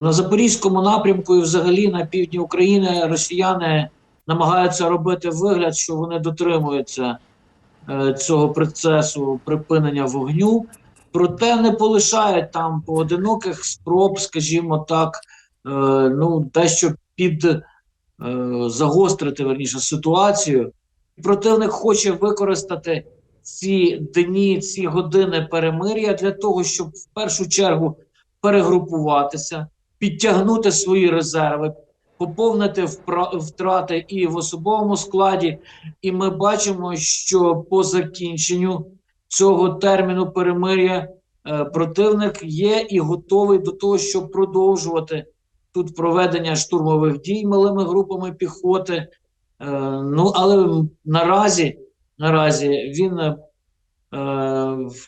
На Запорізькому напрямку і взагалі на півдні України росіяни намагаються робити вигляд, що вони дотримуються е, цього процесу припинення вогню, проте не полишають там поодиноких спроб, скажімо так, е, ну дещо під е, загострити верніше ситуацію. Противник хоче використати ці дні, ці години перемир'я для того, щоб в першу чергу перегрупуватися, підтягнути свої резерви, поповнити втрати і в особовому складі. І ми бачимо, що по закінченню цього терміну перемир'я е, противник є і готовий до того, щоб продовжувати тут проведення штурмових дій малими групами піхоти. Е, ну але наразі, наразі він. Е,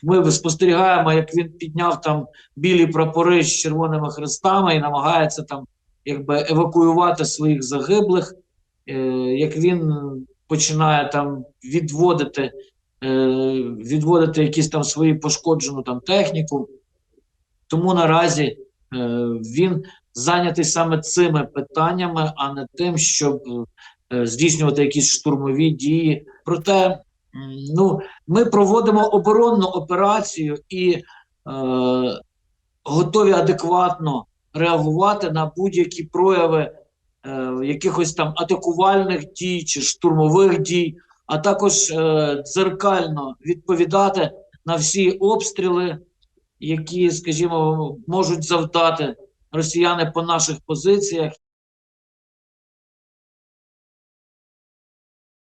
Ми спостерігаємо, як він підняв там білі прапори з червоними хрестами і намагається там якби евакуювати своїх загиблих, е, як він починає там відводити, е, відводити якісь там свої пошкоджену там техніку. Тому наразі він зайнятий саме цими питаннями, а не тим, щоб здійснювати якісь штурмові дії. Проте, ну, ми проводимо оборонну операцію і е, готові адекватно реагувати на будь-які прояви е, якихось там атакувальних дій чи штурмових дій, а також е, дзеркально відповідати на всі обстріли, які, скажімо, можуть завдати росіяни по наших позиціях.